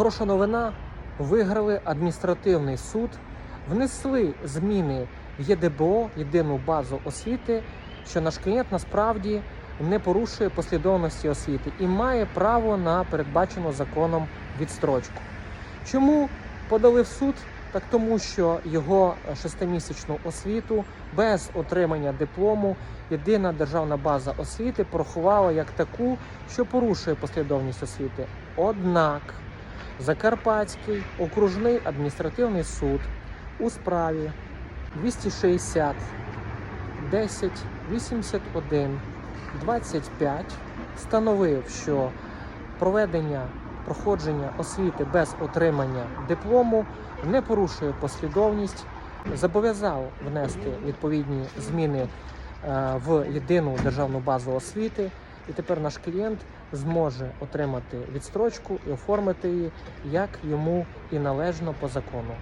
Хороша новина. Виграли адміністративний суд, внесли зміни в ЄДБО, єдину базу освіти, що наш клієнт насправді не порушує послідовності освіти і має право на передбачену законом відстрочку. Чому подали в суд? Так тому, що його шестимісячну освіту без отримання диплому єдина державна база освіти порахувала як таку, що порушує послідовність освіти. Однак Закарпатський окружний адміністративний суд у справі 260 10 81 25 встановив, що проведення проходження освіти без отримання диплому не порушує послідовність, зобов'язав внести відповідні зміни е, в єдину державну базу освіти. І тепер наш клієнт зможе отримати відстрочку і оформити її як йому і належно по закону.